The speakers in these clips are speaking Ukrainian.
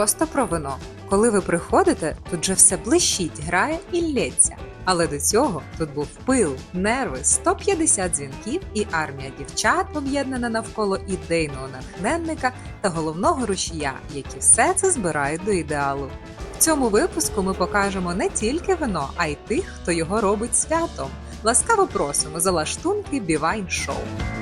просто про вино. Коли ви приходите, тут же все блищить, грає і лється. Але до цього тут був пил, нерви, 150 дзвінків і армія дівчат, об'єднана навколо ідейного натхненника та головного рушія, які все це збирають до ідеалу. В цьому випуску ми покажемо не тільки вино, а й тих, хто його робить святом. Ласкаво просимо за лаштунки Бівайн Шоу.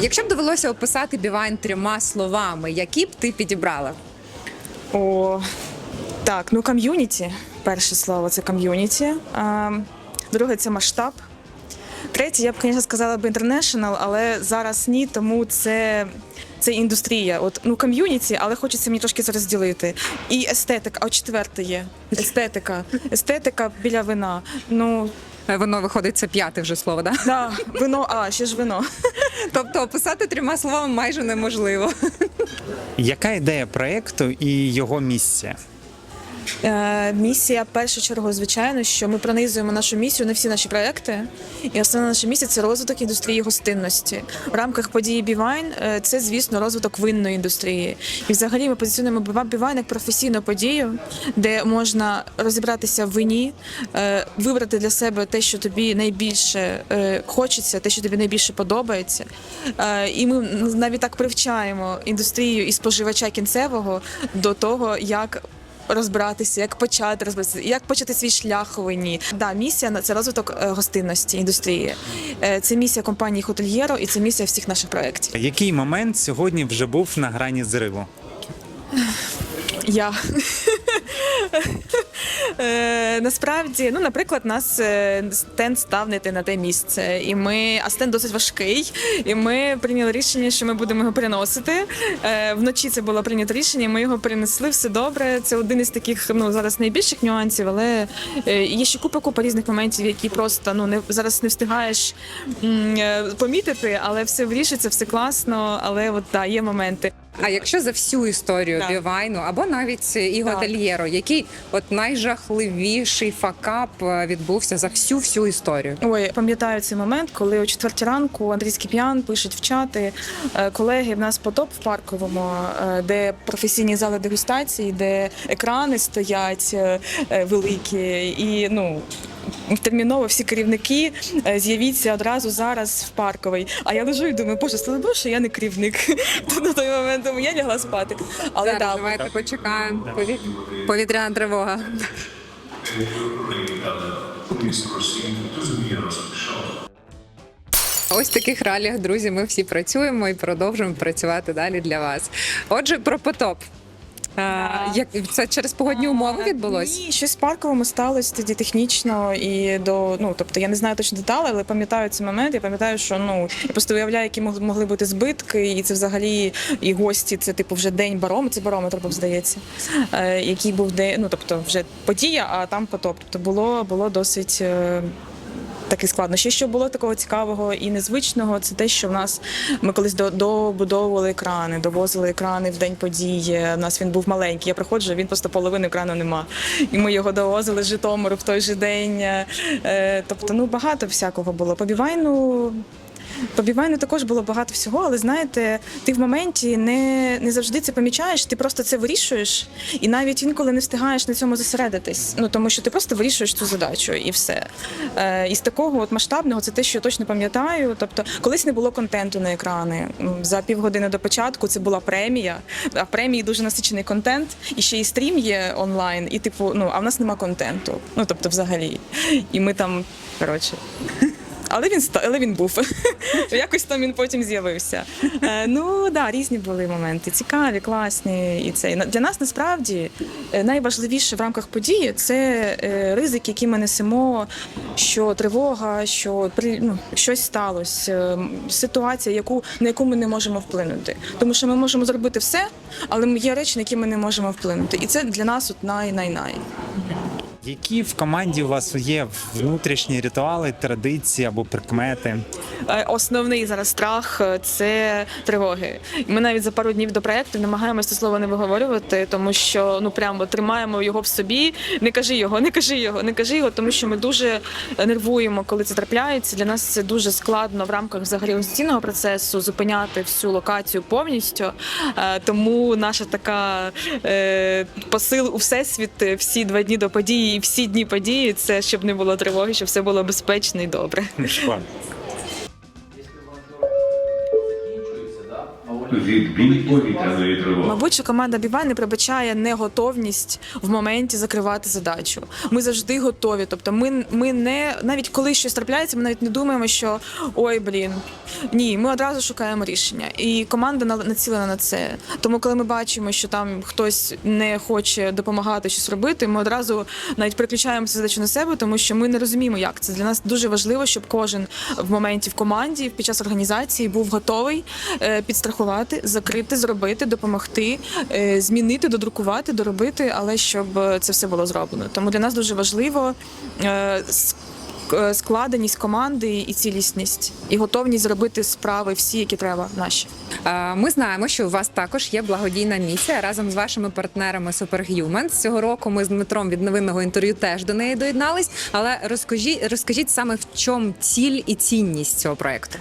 Якщо б довелося описати Бівайн трьома словами, які б ти підібрала? О, так, ну ком'юніті. Перше слово це ком'юніті. Друге це масштаб. Третє, я б, звісно, сказала б інтернешнл, але зараз ні, тому це, це індустрія. От ну ком'юніті, але хочеться мені трошки це розділити. І естетика. А четверте є. Естетика. Естетика біля вина. Ну Воно виходить це п'яте вже слово, да? да, вино, а ще ж вино. Тобто описати трьома словами майже неможливо. Яка ідея проекту і його місія? Е, місія, першу чергу, звичайно, що ми пронизуємо нашу місію на всі наші проекти. І основна наша місія це розвиток індустрії гостинності. В рамках події Бівайн е, це, звісно, розвиток винної індустрії. І взагалі ми позиціонуємо Біва- Бівайн як професійну подію, де можна розібратися в вині, е, вибрати для себе те, що тобі найбільше хочеться, те, що тобі найбільше подобається. І ми навіть так привчаємо індустрію і споживача кінцевого до того, як розбиратися, як почати розбиратися, як почати свій шлях у війні. Да, місія це розвиток е, гостинності індустрії. Е, Це місія компанії Хотельєро і це місія всіх наших проєктів. Який момент сьогодні вже був на грані зриву? Я насправді, ну, наприклад, нас е, стенд став не на те місце, і ми, а стенд досить важкий. І ми прийняли рішення, що ми будемо його переносити. Е, Вночі це було прийнято рішення. Ми його перенесли, все добре. Це один із таких ну зараз найбільших нюансів, але е, є ще купа купа різних моментів, які просто ну не зараз не встигаєш е, помітити, але все вирішиться, все класно. Але от да, є моменти. А якщо за всю історію. Бівайну або навіть і готельєро, який от найжахливіший факап е, відбувся за всю всю історію? Ой, пам'ятаю цей момент, коли о четвертій ранку Андрій Скіп'ян пишуть в чати е, колеги. В нас потоп в парковому, е, де професійні зали дегустації, де екрани стоять великі, і ну. Терміново всі керівники е, з'явіться одразу зараз в парковий. А я лежу і думаю, боже, слава Богу, що я не керівник. То на той момент тому я лягла спати. Але Зараз да, давайте почекаємо. Пові- Повітряна тривога. Ось в таких реаліях, друзі, ми всі працюємо і продовжуємо працювати далі для вас. Отже, про потоп. Як це через погодні умови відбулось? Ні, щось парковому сталося тоді технічно і до ну тобто я не знаю точно деталі, але пам'ятаю цей момент. Я пам'ятаю, що ну я просто уявляю, які мог- могли бути збитки, і це взагалі і гості. Це типу вже день барометр, це барометр був здається. Е, який був день, ну тобто вже подія, а там потоп. Тобто було було досить. Е, складнощі. що було такого цікавого і незвичного, це те, що в нас ми колись добудовували екрани, довозили екрани в день події. У нас він був маленький. Я приходжу, він просто половини екрану нема. І ми його довозили з Житомиру в той же день. Е, Тобто, ну багато всякого було. По Бівайну по Бівайну також було багато всього, але знаєте, ти в моменті не, не завжди це помічаєш, ти просто це вирішуєш, і навіть інколи не встигаєш на цьому зосередитись. Ну тому що ти просто вирішуєш цю задачу і все. Е, із такого от масштабного це те, що я точно пам'ятаю. Тобто, колись не було контенту на екрани. За півгодини до початку це була премія. А в премії дуже насичений контент, і ще і стрім є онлайн, і типу, ну а в нас нема контенту. Ну тобто, взагалі. І ми там, коротше. Але він але він був. Якось там він потім з'явився. Е, ну да, різні були моменти. Цікаві, класні. І це для нас насправді е, найважливіше в рамках події це е, ризик, який ми несемо, що тривога, що ну, щось сталося, ситуація, яку на яку ми не можемо вплинути. Тому що ми можемо зробити все, але є речі, на які ми не можемо вплинути. І це для нас от най най най Які в команді у вас є внутрішні ритуали, традиції або прикмети? Е, Основний зараз страх е, це тривоги. Ми навіть за пару днів до проекту намагаємося слово не виговорювати, тому що ну прямо тримаємо його в собі. Не кажи його, не кажи його, не кажи його, тому що ми дуже нервуємо, коли це трапляється. Для нас це дуже складно в рамках взагалі організаційного процесу зупиняти всю локацію повністю. Е, Тому наша така посил у всесвіт всі два дні до події і всі дні події це щоб не було тривоги, щоб все було безпечно і добре. Відбій повітряної тривоги. Мабуть, що команда Бівай не прибачає неготовність в моменті закривати задачу. Ми завжди готові. Тобто, ми, ми не навіть коли щось трапляється, ми навіть не думаємо, що ой, блін. Ні, ми одразу шукаємо рішення. І команда на- націлена на це. Тому, коли ми бачимо, що там хтось не хоче допомагати щось робити, ми одразу навіть переключаємо цю задачу на себе, тому що ми не розуміємо, як це. Для нас дуже важливо, щоб кожен в моменті в команді під час організації був готовий е, підстрахувати, закрити, зробити, допомогти, е, змінити, додрукувати, доробити, але щоб е, це все було зроблено. Тому для нас дуже важливо е, складеність команди і цілісність, і готовність зробити справи всі, які треба наші. Ми знаємо, що у вас також є благодійна місія разом з вашими партнерами Superhumans. Цього року ми з Дмитром від новинного інтерв'ю теж до неї доєднались. Але розкажіть, розкажіть саме в чому ціль і цінність цього проекту.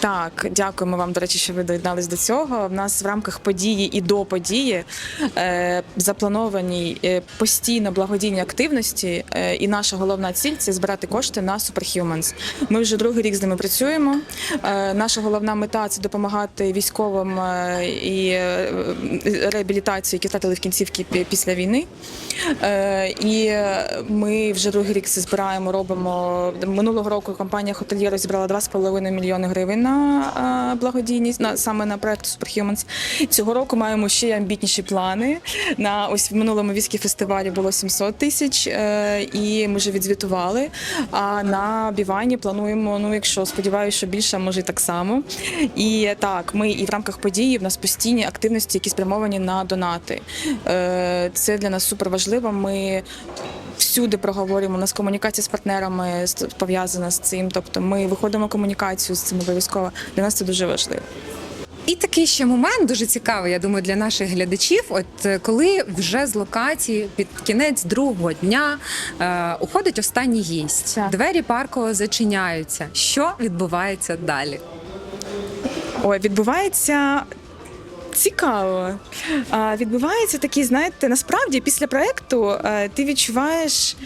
Так, дякуємо вам, до речі, що ви доєднались до цього. В нас в рамках події і до події е, заплановані е, постійно благодійні активності. Е, і наша головна ціль це збирати кошти на Superhumans. Ми вже другий рік з ними працюємо. Наша головна мета це допомагати військовим і реабілітацію, які втратили в кінцівки після війни. І ми вже другий рік це збираємо, робимо минулого року. Компанія Hotelier зібрала 2,5 мільйони гривень на благодійність на саме на проект Superhumans. Цього року маємо ще амбітніші плани. На ось в минулому віскі фестивалі було 700 тисяч, е, і ми вже відзвітували. А на Бівані плануємо. Ну, якщо сподіваюся, що більше, може так само. І так, ми і в рамках події в нас постійні активності, які спрямовані на донати. Е, Це для нас супер важливо. Ми всюди проговорюємо. У нас комунікація з партнерами пов'язана з цим. Тобто ми виходимо в комунікацію з цим обов'язково. Для нас це дуже важливо. І такий ще момент дуже цікавий, я думаю, для наших глядачів. От е, коли вже з локації під кінець другого дня е, уходить останній гість, Так. двері парку зачиняються. Що відбувається далі? Ой, відбувається. Цікаво. А, відбувається такий, знаєте, насправді після проекту е, ти відчуваєш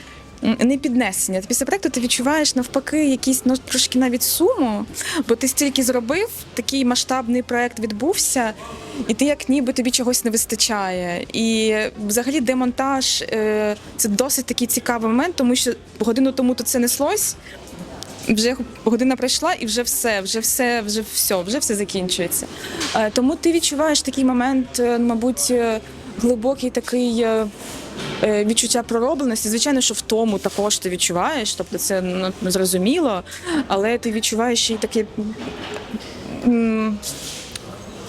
не піднесення. Після проекту ти відчуваєш навпаки якісь ну, трошки навіть суму, бо ти стільки зробив, такий масштабний проект відбувся, і ти як ніби тобі чогось не вистачає. І взагалі демонтаж е, це досить такий цікавий момент, тому що годину тому то це неслось. Вже година пройшла, і вже все, вже все, вже все, вже все закінчується. Е, Тому ти відчуваєш такий момент, е, мабуть, е, глибокий такий відчуття проробленості. Звичайно, що в тому також ти відчуваєш, тобто це ну, зрозуміло, але ти відчуваєш й таке.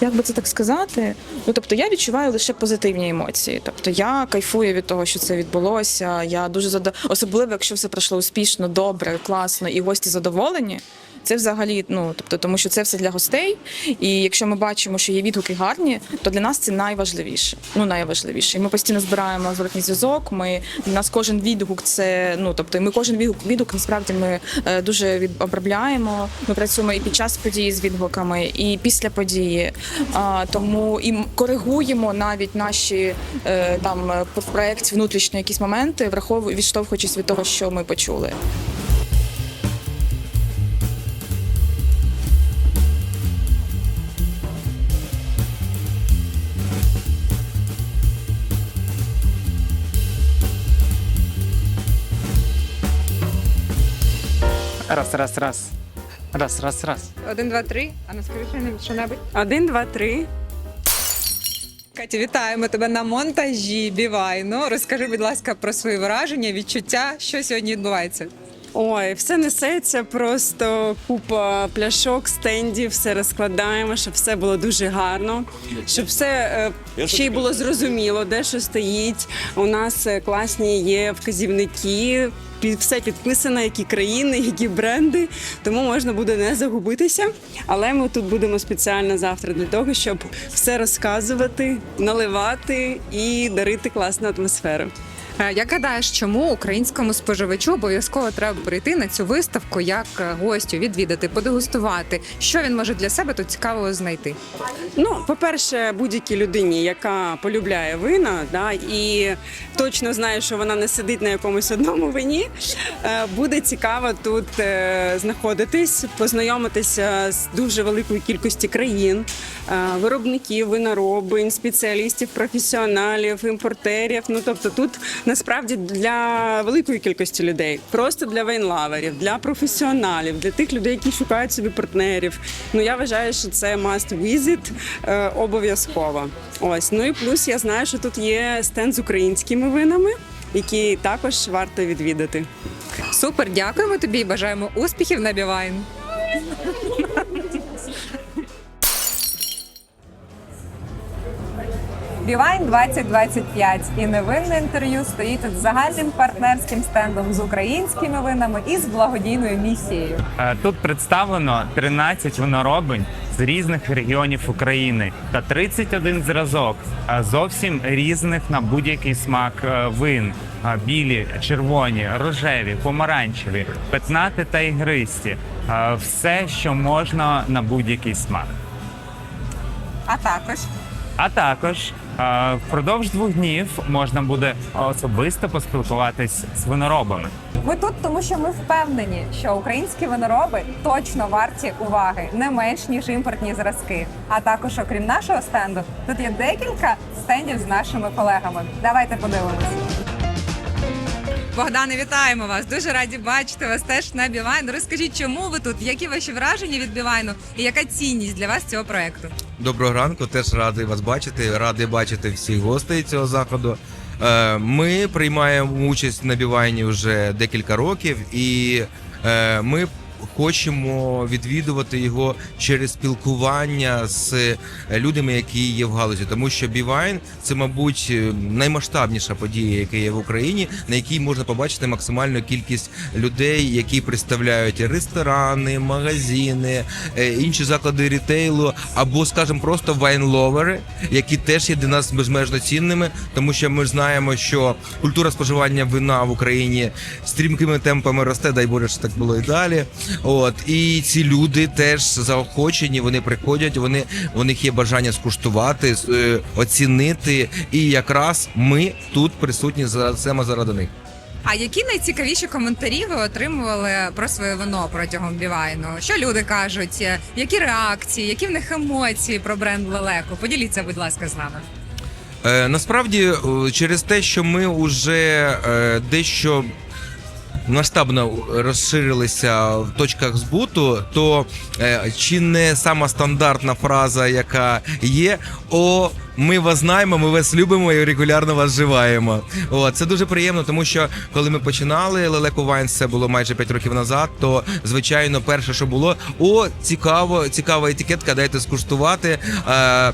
Як би це так сказати? Ну тобто я відчуваю лише позитивні емоції. Тобто я кайфую від того, що це відбулося. Я дуже зада... особливо, якщо все пройшло успішно, добре, класно, і гості задоволені. Це взагалі, ну тобто, тому що це все для гостей. І якщо ми бачимо, що є відгуки гарні, то для нас це найважливіше. Ну найважливіше. І ми постійно збираємо зворотній зв'язок. Ми для нас кожен відгук це ну тобто, ми кожен відгук відгук насправді ми е, дуже від обробляємо. Ми працюємо і під час події з відгуками, і після події. А, тому і коригуємо навіть наші е, там е, в проєкті внутрішньо якісь моменти, враховуючи відштовхуючись від того, що ми почули. Раз, раз, раз. Раз, раз, раз. Один, два, три. А ну скажи що небудь. Один, два, три. Катя, вітаємо тебе на монтажі Бівайно. Розкажи, будь ласка, про свої враження, відчуття, що сьогодні відбувається. Ой, все несеться, просто купа пляшок, стендів, все розкладаємо, щоб все було дуже гарно, щоб все е, ще й було зрозуміло, де що стоїть. У нас е, класні є вказівники. Під все підписано, які країни, які бренди, тому можна буде не загубитися. Але ми тут будемо спеціально завтра для того, щоб все розказувати, наливати і дарити класну атмосферу. Е, Як гадаєш, чому українському споживачу обов'язково треба прийти на цю виставку як е, гостю, відвідати, подегустувати? Що він може для себе тут цікавого знайти? Ну, по-перше, будь-якій людині, яка полюбляє вина, да, і точно знає, що вона не сидить на якомусь одному вині, е, буде цікаво тут знаходитись, познайомитися з дуже великою кількістю країн, виробників, виноробень, спеціалістів, професіоналів, імпортерів. Ну тобто тут насправді для великої кількості людей, просто для вейнлаверів, для професіоналів, для тих людей, які шукають собі партнерів. Ну я вважаю, що це must visit е, обов'язково. Ось ну і плюс я знаю, що тут є стенд з українськими винами, які також варто відвідати. Супер, дякуємо тобі бажаємо успіхів на Бівайн. Бівайн 2025 і невинне інтерв'ю стоїть з загальним партнерським стендом з українськими винами і з благодійною місією. Е, Тут представлено 13 виноробень з різних регіонів України та 31 зразок е, зовсім різних на будь-який смак е, вин: білі, червоні, рожеві, помаранчеві, петнати та ігристі. Все, що можна на будь-який смак. А також А також впродовж двох днів можна буде особисто поспілкуватись з виноробами. ми тут, тому що ми впевнені, що українські винороби точно варті уваги не менш ніж імпортні зразки. А також, окрім нашого стенду, тут є декілька стендів з нашими колегами. Давайте подивимось. Богдане, вітаємо вас. Дуже раді бачити вас теж на Бівайн. Розкажіть, чому ви тут? Які ваші враження від Бівайну і яка цінність для вас цього проекту? Доброго ранку, теж радий вас бачити. Радий бачити всіх гостей цього заходу. Е, Ми приймаємо участь на Бівайні вже декілька років, і е, ми хочемо відвідувати його через спілкування з людьми, які є в галузі, тому що Бівайн це, мабуть, наймасштабніша подія, яка є в Україні, на якій можна побачити максимальну кількість людей, які представляють ресторани, магазини, е, інші заклади рітейлу, або, скажімо, просто вайнловери, які теж є для нас безмежно цінними, тому що ми знаємо, що культура споживання вина в Україні стрімкими темпами росте, дай Боже, що так було і далі. От і ці люди теж заохочені, вони приходять, вони у них є бажання скуштувати, е, оцінити. І якраз ми тут присутні за саме заради них. А які найцікавіші коментарі ви отримували про своє вино протягом Бівайну? Що люди кажуть? Е, Які реакції, які в них емоції про бренд Лелеко? Поділіться, будь ласка, з нами. Е, насправді, через те, що ми вже е, дещо масштабно розширилися в точках збуту, то е, чи не сама стандартна фраза, яка є, о. Ми вас знаємо, ми вас любимо і регулярно вас вживаємо. О, це дуже приємно, тому що коли ми починали Лелеко Вайнс, це було майже 5 років назад. То звичайно, перше, що було, о, цікаво, цікава етикетка, дайте скуштувати. Е,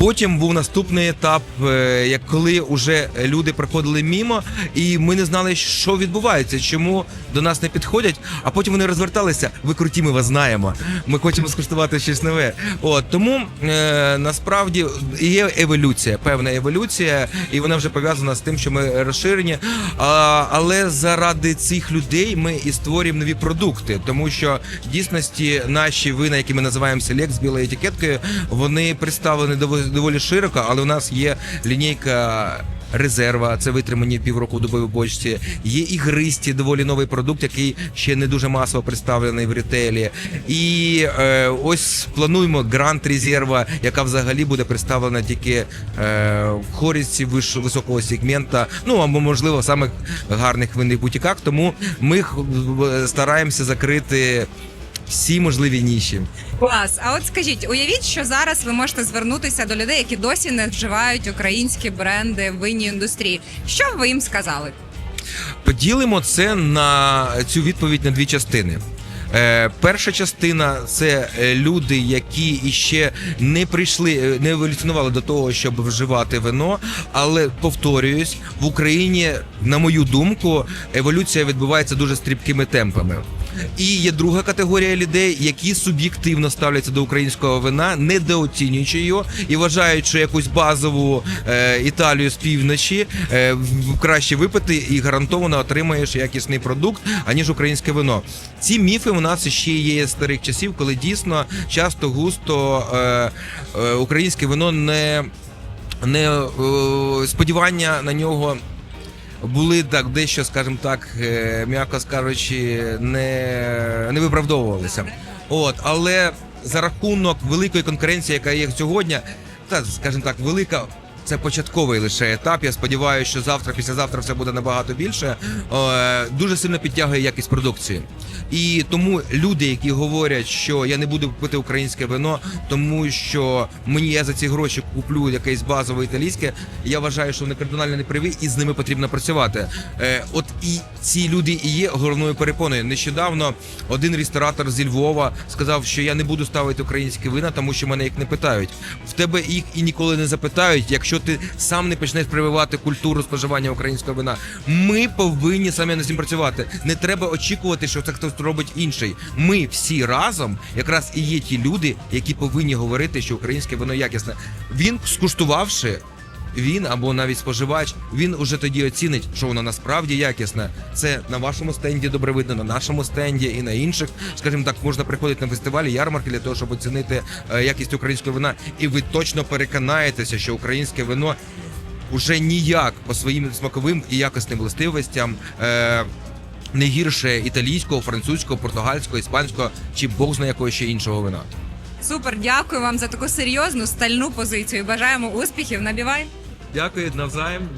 Потім був наступний етап, е, як коли вже люди приходили мімо, і ми не знали, що відбувається, чому до нас не підходять. А потім вони розверталися. Ви круті, ми вас знаємо. Ми хочемо скуштувати щось нове. От тому е, насправді є еволюція, певна еволюція, і вона вже пов'язана з тим, що ми розширені. А, але заради цих людей ми і створюємо нові продукти, тому що в дійсності наші вина, які ми називаємо селект з білою етикеткою, вони представлені доволі широко, але у нас є лінійка. Резерва, це витримані півроку в дубовій бочці. Є ігристі, доволі новий продукт, який ще не дуже масово представлений в ретейлі. І е, ось плануємо грант резерва, яка взагалі буде представлена тільки е, в хорісті високого сегмента, ну або можливо в самих гарних винних бутіках. Тому ми стараємося закрити всі можливі ніші. Клас. А от скажіть, уявіть, що зараз ви можете звернутися до людей, які досі не вживають українські бренди в винній індустрії. Що б ви їм сказали? Поділимо це на цю відповідь на дві частини. Е, перша частина це е, люди, які іще не прийшли, е, не еволюціонували до того, щоб вживати вино. Але повторююсь, в Україні, на мою думку, еволюція відбувається дуже стрібкими темпами. І є друга категорія людей, які суб'єктивно ставляться до українського вина, недооцінюючи його і вважають, що якусь базову е, Італію з півночі е, краще випити і гарантовано отримаєш якісний продукт, аніж українське вино. Ці міфи у нас ще є з старих часів, коли дійсно часто густо е, е, українське вино не, не е, сподівання на нього були так дещо, скажімо так, е, м'яко скажучи, не, не виправдовувалися. От, але за рахунок великої конкуренції, яка є сьогодні, та скажімо так, велика. Це початковий лише етап. Я сподіваюся, що завтра, післязавтра все буде набагато більше. Е, Дуже сильно підтягує якість продукції. І тому люди, які говорять, що я не буду пити українське вино, тому що мені я за ці гроші куплю якесь базове італійське. Я вважаю, що вони кардинально не праві, і з ними потрібно працювати. Е, от і ці люди і є головною перепоною. Нещодавно один ресторатор зі Львова сказав, що я не буду ставити українські вина, тому що мене їх не питають. В тебе їх і ніколи не запитають, якщо ти сам не почнеш прививати культуру споживання українського вина. Ми повинні самі над цим працювати. Не треба очікувати, що це хтось робить інший. Ми всі разом якраз і є ті люди, які повинні говорити, що українське вино якісне. Він скуштувавши. Він або навіть споживач, він уже тоді оцінить, що воно насправді якісне. Це на вашому стенді добре видно, на нашому стенді і на інших. Скажімо так, можна приходити на фестивалі, ярмарки для того, щоб оцінити е, якість українського вина. І ви точно переконаєтеся, що українське вино уже ніяк по своїм смаковим і якісним властивостям. Е- не гірше італійського, французького, португальського, іспанського чи бог зна якого ще іншого вина. Супер, дякую вам за таку серйозну стальну позицію. Бажаємо успіхів. Набівай. Дякую навзаєм.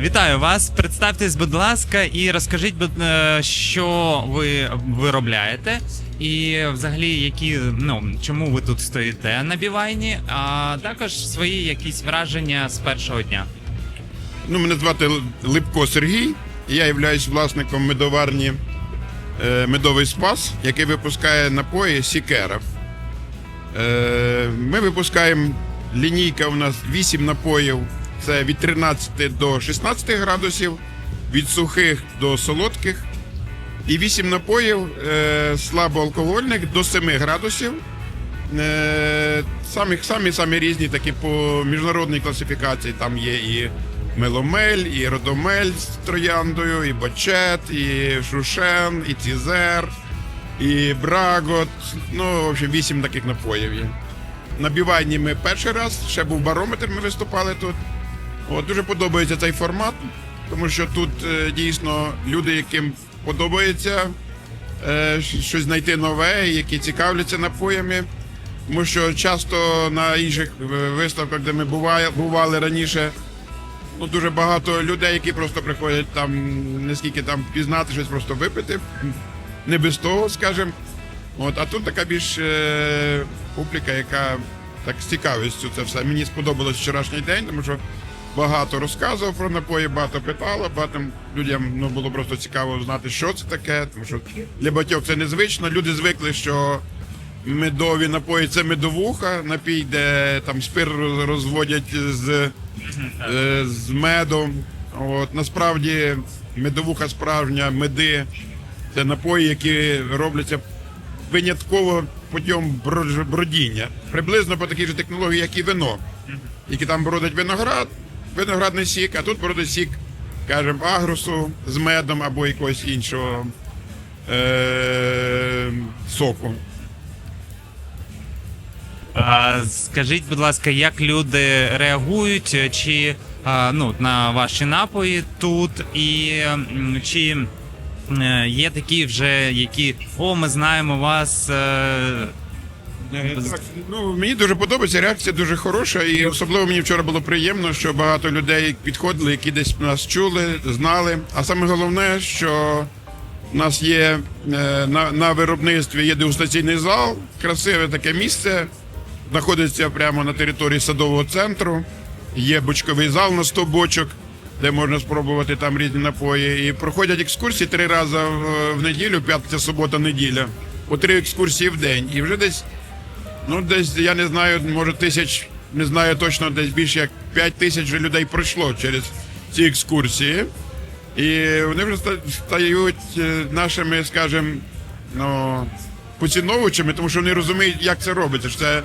Вітаю вас. Представтесь, будь ласка, і розкажіть, е, що ви виробляєте, і взагалі, які ну чому ви тут стоїте на бівайні, а також свої якісь враження з першого дня. Ну, мене звати Липко Сергій. Я являюсь власником медоварні е, Медовий Спас, який випускає напої Сікера. Е, ми випускаємо лінійка у нас 8 напоїв. Це від 13 до 16 градусів, від сухих до солодких. І 8 напоїв е, слабоалкогольних до 7 градусів. Самі, самі, самі різні такі по міжнародній класифікації. Там є і меломель, і родомель з трояндою, і бочет, і шушен, і цізер, і брагот. Ну, в общем, вісім таких напоїв є. На бівайні ми перший раз, ще був барометр, ми виступали тут. От, дуже подобається цей формат, тому що тут е, дійсно люди, яким подобається е, щось знайти нове, які цікавляться напоями. Тому що часто на інших е, виставках, де ми бували раніше, ну дуже багато людей, які просто приходять там не скільки там пізнати щось, просто випити. Не без того, скажімо. От, а тут така більш е, публіка, яка так з цікавістю це все. Мені сподобалось вчорашній день, тому що багато розказував про напої, багато питало, багато людям ну, було просто цікаво знати, що це таке, тому що для багатьох це незвично. Люди звикли, що медові напої це медовуха, напій, де там спир розводять з, е, з медом. От, насправді медовуха справжня, меди це напої, які робляться винятково путем бродіння. Приблизно по такій же технології, як і вино. Які там бродить виноград, виноградний сік, а тут бродить сік, скажімо, агрусу з медом або якогось іншого е- соку. Скажіть, будь ласка, як люди реагують е, чи ну, на ваші напої тут, і чи е, є такі вже, які о, ми знаємо вас. е, Так, ну мені дуже подобається, реакція дуже хороша, і особливо мені вчора було приємно, що багато людей підходили, які десь нас чули, знали. А саме головне, що у нас є на, на виробництві є дегустаційний зал, красиве таке місце, знаходиться прямо на території садового центру. Є бочковий зал на 100 бочок, де можна спробувати там різні напої. І проходять екскурсії три рази в, неділю, п'ятниця, субота, неділя. По три екскурсії в день. І вже десь Ну, десь я не знаю, може тисяч, не знаю точно, десь більше як 5 тисяч вже людей пройшло через ці екскурсії. І вони вже стають е, нашими, скажімо, ну, поціновувачами, тому що вони розуміють, як це робиться. Що це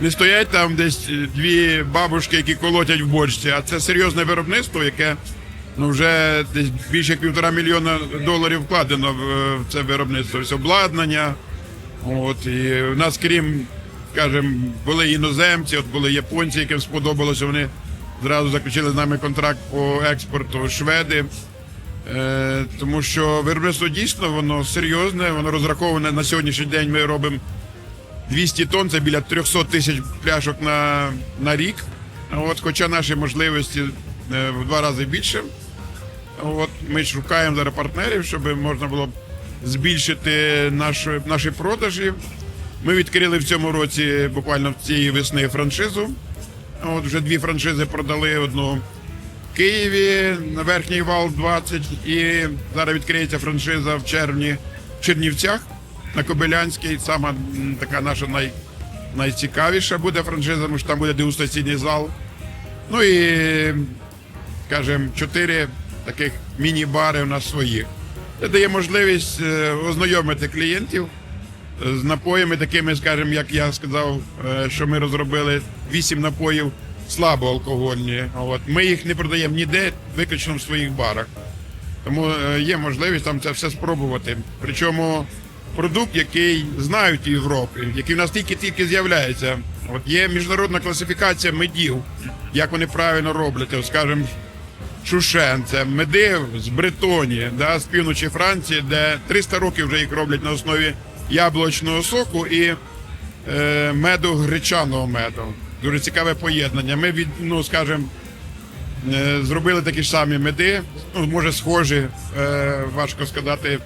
не стоять там десь е, дві бабушки, які колотять в бочці, а це серйозне виробництво, яке ну, вже десь більше як півтора мільйона доларів вкладено в, е, в це виробництво. Ось обладнання. От, і в нас, крім, скажімо, були іноземці, от були японці, яким сподобалося, вони зразу заключили з нами контракт по експорту шведи. Е, тому що виробництво дійсно воно серйозне, воно розраховане на сьогоднішній день. Ми робимо 200 тонн, це біля 300 тисяч пляшок на, на рік. От, хоча наші можливості е, в два рази більше. От ми шукаємо зараз партнерів, щоб можна було збільшити наші, наші продажі. Ми відкрили в цьому році, буквально в цієї весни, франшизу. От вже дві франшизи продали одну в Києві на верхній вал 20. І зараз відкриється франшиза в червні в Чернівцях на Кобилянській. Сама така наша най, найцікавіша буде франшиза, тому що там буде дегустаційний зал. Ну і скажімо, чотири таких міні-бари у нас своїх. Це дає можливість е, ознайомити клієнтів е, з напоями, такими, скажімо, як я сказав, е, що ми розробили вісім напоїв слабоалкогольні. От. Ми їх не продаємо ніде, виключно в своїх барах. Тому є можливість там це все спробувати. Причому продукт, який знають в Європі, який в нас тільки-тільки з'являється. От є міжнародна класифікація медів, як вони правильно роблять. От, скажімо, Шушен, це меди з Бретонії, да, з півночі Франції, де 300 років вже їх роблять на основі яблучного соку і е, меду гречаного меду. Дуже цікаве поєднання. Ми від, ну, скажімо, е, зробили такі ж самі меди, ну, може, схожі, е, важко сказати,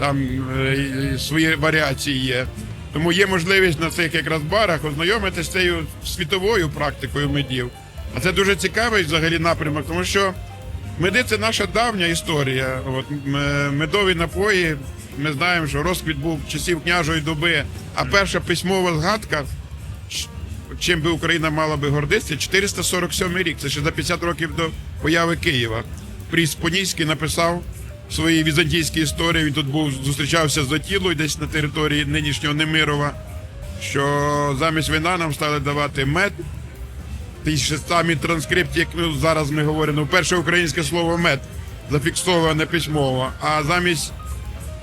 там е, свої варіації є. Тому є можливість на цих якраз барах ознайомитися з цією світовою практикою медів. А це дуже цікавий взагалі напрямок, тому що меди це наша давня історія. От е, медові напої. Ми знаємо, що розквіт був часів княжої доби, а перша письмова згадка, чим би Україна мала би гордитися, 447 рік. Це ще за 50 років до появи Києва. Пріс Понійський написав своїй візантійській історії. Він тут був зустрічався з Отілою десь на території нинішнього Немирова. Що замість вина нам стали давати мед, ті ж самі транскрипті, як ну, зараз ми говоримо, перше українське слово мед зафіксоване письмово, а замість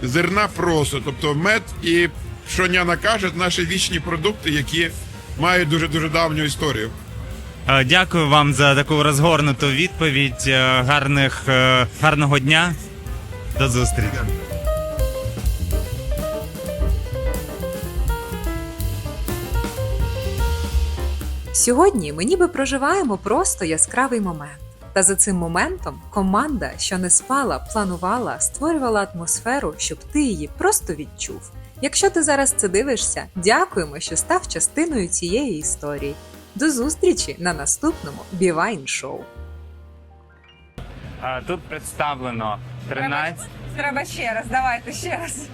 зерна просо, тобто мед і що няна каже, наші вічні продукти, які мають дуже дуже давню історію. Е, Дякую вам за таку розгорнуту відповідь. Е, Гарних, е, гарного дня. До зустрічі. Сьогодні ми ніби проживаємо просто яскравий момент. Та за цим моментом команда, що не спала, планувала, створювала атмосферу, щоб ти її просто відчув. Якщо ти зараз це дивишся, дякуємо, що став частиною цієї історії. До зустрічі на наступному Бівайн Шоу. Тут представлено 13 Треба ще раз, давайте ще раз.